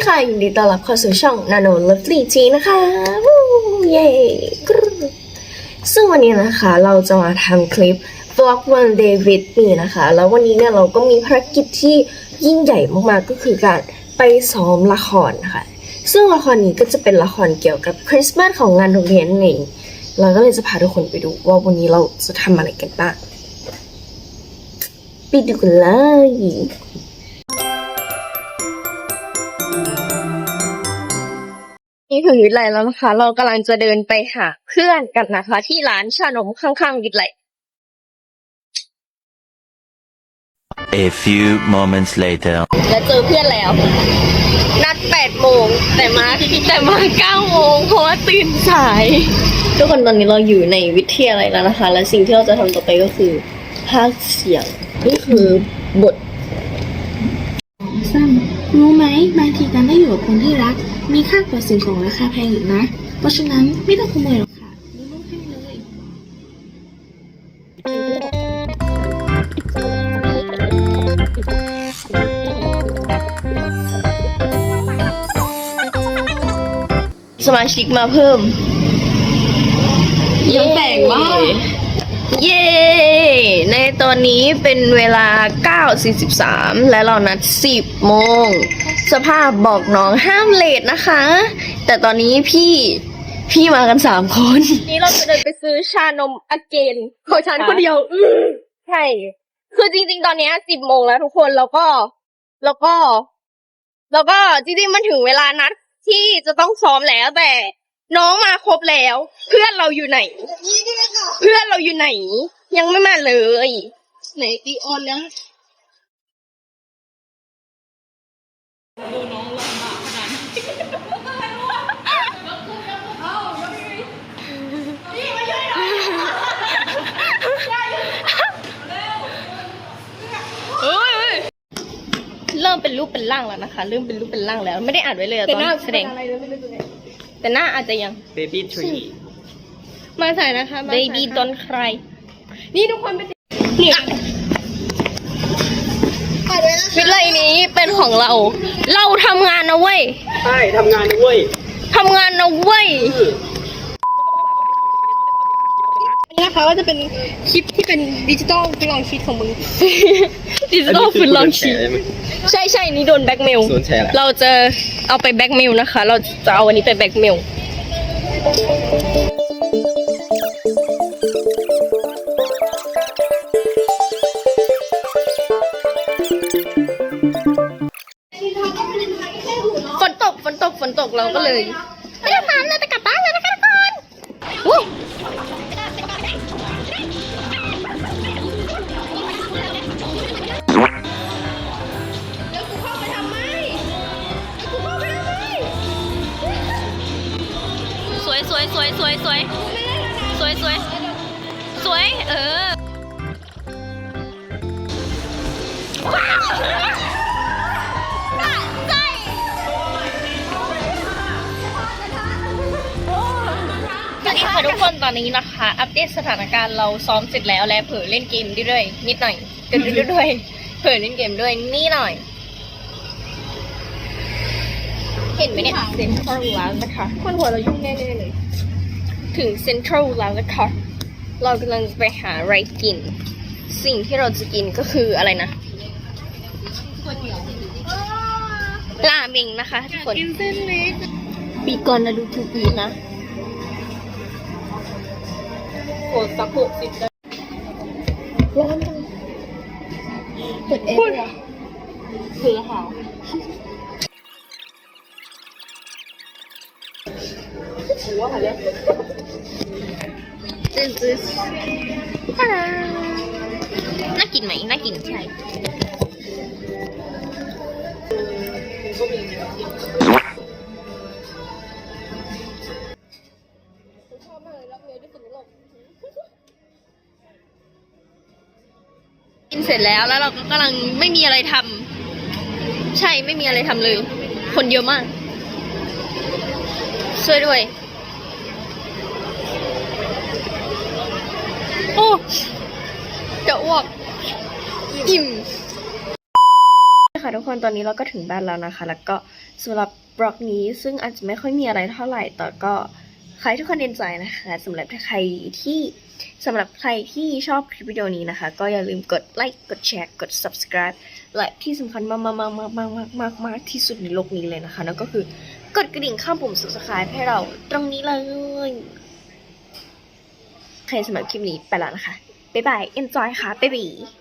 ดีค่ะ ยินดีต้อนรับเข้าสู่ช่อง Nano Lovely G นะคะวู้เย้ซึ่งวันนี้นะคะเราจะมาทำคลิป Vlog One Day with Me นะคะ แล้ววันนี้เนี่ยเราก็มีภารกิจที่ยิ่งใหญ่มากๆ ก็คือการไปซ้อมละครนะคะ ซึ่งละครนี้ก็จะเป็นละครเกี่ยวกับคริสต์มาสของงานโรงเรียนนั่นเองเราก็เลยจะพาทุกคนไปดูว่าวันนี้เราจะทำอะไรกันบ้าง ไปดูกันเลย ถึงวิทย์ไลแล้วนะคะ เรากำลังจะเดินไปหาเพื่อนกันนะคะ ที่ร้านชานมข้างๆวิทย์ไล A few moments later. และเจอเพื่อนแล้ว นัดแปดโมงแต่มาแต่มาเก้าโมงเพราะว่าตื่นสาย ทุกคนตอนนี้เราอยู่ในวิทยาลัยแล้วนะคะ และสิ่งที่เราจะทำต่อไปก็คือพากย์เสียง นี่คือบทซ้ำรู้ไหม บางทีการได้อยู่กับคนที่รัก มีค่ากว่าสิ่งของราคาแพงอีกนะ เพราะฉะนั้นไม่ต้องขโมยหรอกค่ะรู้ลูกให้เลย สมาชิกมาเพิ่มยังแต่งบ้างเย้ ในตอนนี้เป็นเวลา 9.43 และเรานัด 10 โมง สภาพบอกน้องห้ามเลทนะคะ แต่ตอนนี้พี่พี่มากัน3คน นี้เราจะเดินไปซื้อชานมอเกนของฉันคนเดียว อื้อใช่ คือจริง ๆ ตอนเนี้ย10โมงแล้วทุกคนแล้วก็ แล้วก็ แล้วก็จริงๆมันถึงเวลานัดที่จะต้องซ้อมแล้วแต่น้องมาครบแล้ว เพื่อนเราอยู่ไหน เพื่อนเราอยู่ไหน ยังไม่มาเลย ไหนตีออนแล้ เริ่มเป็นรูปเป็นร่างแล้วนะคะ เริ่มเป็นรูปเป็นร่างแล้ว ไม่ได้อ่านไว้เลยอะตอนแสดง แต่หน้าอาจจะยัง Baby tree มาใส่นะคะ baby don't cry นี่ทุกคนเป็นเนี่ย วิทย์ไลนี้เป็นของเรา เราทำงานนะเว้ยใช่ทำงานด้วยทำงานนะเว้ยนี่นะคะว่าจะเป็นคลิปที่เป็นดิจิตอลฟิลองชีตของมึง ดิจิตอลฟิลลองชีใช่ใช่นี่โดนแบ็กเมลโดนแชร์แหละเราจะเอาไปแบ็กเมลนะคะ เราจะเอาวันนี้ไปแบ็กเมล ฝนตกฝนตกเราก็เลยไม่ต้องมาเราจะกลับบ้านแล้วนะคะทุกคนวู้สวยสวยสวยสวยสวยสวยสวยสวย เออ วัสดีค่ะทุกคนตอนนี้นะคะ อัปเดตสถานการณ์เราซ้อมเสร็จแล้วและเผลอเล่นเกมด้วยนิดหน่อยกันด้วยเผลอเล่นเกมด้วยนี่หน่อย เห็นไหมเนี่ยเซ็นทรัลแล้วนะคะคนหัวเรายุ่งแน่ๆเลย ถึงเซ็นทรัลแล้วนะคะ เรากำลังจะไปหาอะไรกิน สิ่งที่เราจะกินก็คืออะไรนะราเมงนะคะทุกคน กินเส้นเล็กปีก่อนนะดูทูปีนะ กดสักหกสิบได้ร้อนจังเปิดเองเลยอะคือหาวหัวหายแล้ว this is น่ากินไหมน่ากินใช่ก็มชอบมากเลยรักเมลที่สุดในโลก เสร็จแล้วแล้วเราก็กำลังไม่มีอะไรทำใช่ไม่มีอะไรทำเลย คนเยอะมากช่วยด้วย โอ้จะอ้วกอิ่มค่ะทุกคนตอนนี้เราก็ถึงบ้านแล้วนะคะ แล้วก็สำหรับบล็อกนี้ซึ่งอาจจะไม่ค่อยมีอะไรเท่าไหร่แต่ก็ ใครทุกคนเอนจอยนะคะสำหรับใครที่สำหรับใครที่ชอบคลิปวิดีโอนี้นะคะ ก็อย่าลืมกดไลค์กดแชร์กด subscribe และที่สำคัญมากๆมากมากมากมากมากที่สุดในโลกนี้เลยนะคะนั่นก็คือกดกระดิ่งข้างปุ่ม subscribe ให้เราตรงนี้เลยโอเคสำหรับคลิปนี้ไปแล้วนะคะบ๊ายบาย enjoy ค่ะบ๊ายบาย